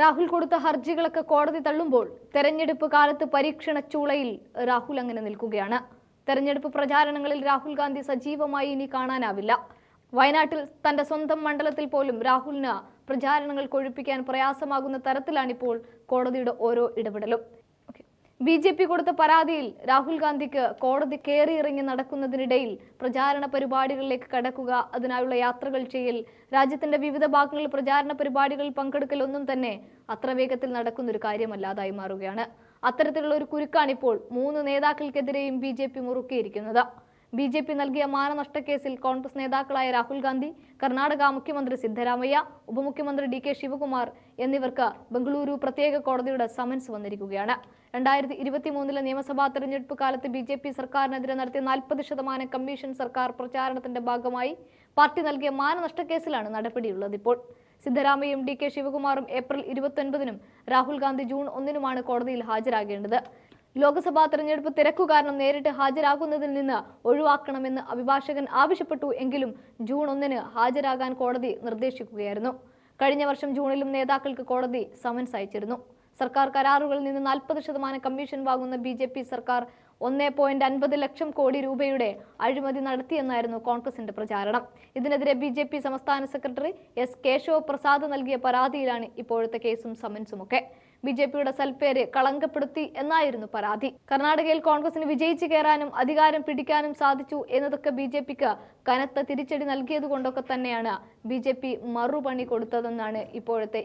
രാഹുൽ കൊടുത്ത ഹർജികളൊക്കെ കോടതി തള്ളുമ്പോൾ തെരഞ്ഞെടുപ്പ് കാലത്ത് പരീക്ഷണ ചൂളയിൽ രാഹുൽ അങ്ങനെ നിൽക്കുകയാണ്. തെരഞ്ഞെടുപ്പ് പ്രചാരണങ്ങളിൽ രാഹുൽ ഗാന്ധി സജീവമായി ഇനി കാണാനാവില്ല. വയനാട്ടിൽ തന്റെ സ്വന്തം മണ്ഡലത്തിൽ പോലും രാഹുലിന് പ്രചാരണങ്ങൾ കൊഴുപ്പിക്കാൻ പ്രയാസമാകുന്ന തരത്തിലാണിപ്പോൾ കോടതിയുടെ ഓരോ ഇടപെടലും. ബി ജെ പി കൊടുത്ത പരാതിയിൽ രാഹുൽ ഗാന്ധിക്ക് കോടതി കയറിയിറങ്ങി നടക്കുന്നതിനിടയിൽ പ്രചാരണ പരിപാടികളിലേക്ക് കടക്കുക അതിനായുള്ള യാത്രകൾ ചെയ്യൽ രാജ്യത്തിന്റെ വിവിധ ഭാഗങ്ങളിൽ പ്രചാരണ പരിപാടികളിൽ പങ്കെടുക്കൽ ഒന്നും തന്നെ അത്ര വേഗത്തിൽ നടക്കുന്നൊരു കാര്യമല്ലാതായി മാറുകയാണ്. അത്തരത്തിലുള്ള ഒരു കുരുക്കാണിപ്പോൾ മൂന്ന് നേതാക്കൾക്കെതിരെയും ബി ജെ പി മുറുക്കിയിരിക്കുന്നത്. ബി ജെ പി നൽകിയ മാനനഷ്ടക്കേസിൽ കോൺഗ്രസ് നേതാക്കളായ രാഹുൽ ഗാന്ധി കർണാടക മുഖ്യമന്ത്രി സിദ്ധരാമയ്യ ഉപമുഖ്യമന്ത്രി ഡി കെ ശിവകുമാർ എന്നിവർക്ക് ബംഗളൂരു പ്രത്യേക കോടതിയുടെ സമൻസ് വന്നിരിക്കുകയാണ്. രണ്ടായിരത്തി ഇരുപത്തി മൂന്നിലെ നിയമസഭാ തെരഞ്ഞെടുപ്പ് കാലത്ത് ബി ജെ പി സർക്കാരിനെതിരെ നടത്തിയ നാൽപ്പത് ശതമാനം കമ്മീഷൻ സർക്കാർ പ്രചാരണത്തിന്റെ ഭാഗമായി പാർട്ടി നൽകിയ മാനനഷ്ടക്കേസിലാണ് നടപടിയുള്ളത് ഇപ്പോൾ. സിദ്ധരാമയ്യയും ഡി കെ ശിവകുമാറും ഏപ്രിൽ ഇരുപത്തൊൻപതിനും രാഹുൽ ഗാന്ധി ജൂൺ ഒന്നിനുമാണ് കോടതിയിൽ ഹാജരാകേണ്ടത്. ലോക്സഭാ തെരഞ്ഞെടുപ്പ് തിരക്കു കാരണം നേരിട്ട് ഹാജരാകുന്നതിൽ നിന്ന് ഒഴിവാക്കണമെന്ന് അഭിഭാഷകൻ ആവശ്യപ്പെട്ടു എങ്കിലും ജൂൺ ഒന്നിന് ഹാജരാകാൻ കോടതി നിർദ്ദേശിക്കുകയായിരുന്നു. കഴിഞ്ഞ വർഷം ജൂണിലും നേതാക്കൾക്ക് കോടതി സമൻസ് അയച്ചിരുന്നു. സർക്കാർ കരാറുകളിൽ നിന്ന് നാൽപ്പത് ശതമാനം കമ്മീഷൻ വാങ്ങുന്ന ബി ജെ പി സർക്കാർ ഒന്നേ പോയിന്റ് അൻപത് ലക്ഷം കോടി രൂപയുടെ അഴിമതി നടത്തിയെന്നായിരുന്നു കോൺഗ്രസിന്റെ പ്രചാരണം. ഇതിനെതിരെ ബി ജെ പി സംസ്ഥാന സെക്രട്ടറി എസ് കേശവ പ്രസാദ് നൽകിയ പരാതിയിലാണ് ഇപ്പോഴത്തെ കേസും സമൻസുമൊക്കെ. ബി ജെ പിയുടെ സൽപ്പേര് കളങ്കപ്പെടുത്തി എന്നായിരുന്നു പരാതി. കർണാടകയിൽ കോൺഗ്രസിന് വിജയിച്ചു കയറാനും അധികാരം പിടിക്കാനും സാധിച്ചു എന്നതൊക്കെ ബി ജെ പിക്ക് കനത്ത തിരിച്ചടി നൽകിയത് കൊണ്ടൊക്കെ തന്നെയാണ് ബി ജെ പി മറുപണി കൊടുത്തതെന്നാണ് ഇപ്പോഴത്തെ